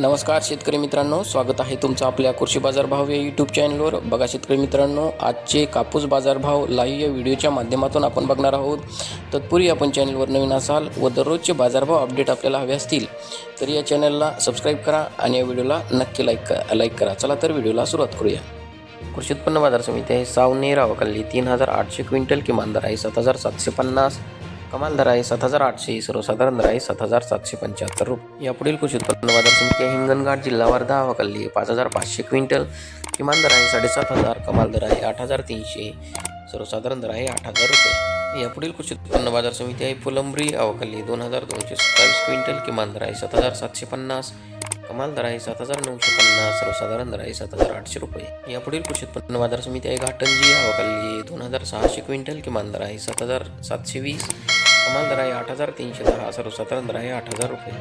नमस्कार शेतकरी मित्रांनो स्वागत आहे तुमचं आपल्या कृषी बाजारभाव या यूट्यूब चॅनलवर बघा शेतकरी मित्रांनो आजचे कापूस बाजारभाव लाईव्ह या व्हिडिओच्या माध्यमातून आपण बघणार आहोत. तत्पूर्वी आपण चॅनलवर नवीन असाल व दररोजचे बाजारभाव अपडेट आपल्याला हवे असतील तर या चॅनलला सबस्क्राईब करा आणि या व्हिडिओला नक्की लाईक करा लाईक करा. चला तर व्हिडिओला सुरुवात करूया. कृषी उत्पन्न बाजार समिती आहे सावनेरा वकल्ली तीन हजार आठशे क्विंटल किमान दर आहे सात हजार सातशे पन्नास. कमाल दर आहे सात हजार आठशे सर्वसाधारण दर आहे सात हजार सातशे पंच्याहत्तर रुपये. यापुढील कृषी उत्पन्न बाजार समिती आहे हिंगणघाट जिल्हा वर्धा अवकाली पाच हजार पाचशे क्विंटल. किमान दर आहे साडेसात हजार कमाल दर आहे आठ हजार तीनशे. सर्वसाधारण दर आहे आठ हजार रुपये. यापुढील कृषी उत्पन्न बाजार समिती आहे फुलंब्री अवकाली दोन हजार दोनशे सत्तावीस क्विंटल. किमान दर आहे सात हजार सातशे पन्नास. कमाल दर आहे सात हजार नऊशे पन्नास. सर्वसाधारण दर आहे सात हजार आठशे रुपये. यापुढील कृषी उत्पन्न बाजार समिती आहे घाटंजी अवकाली दोन हजार सहाशे क्विंटल. किमान दर आहे सात हजार सातशे वीस. कमाल दर आहे आठ हजार तीनशे दहा सर्वसाधारण दर आहे आठ हजार रुपये.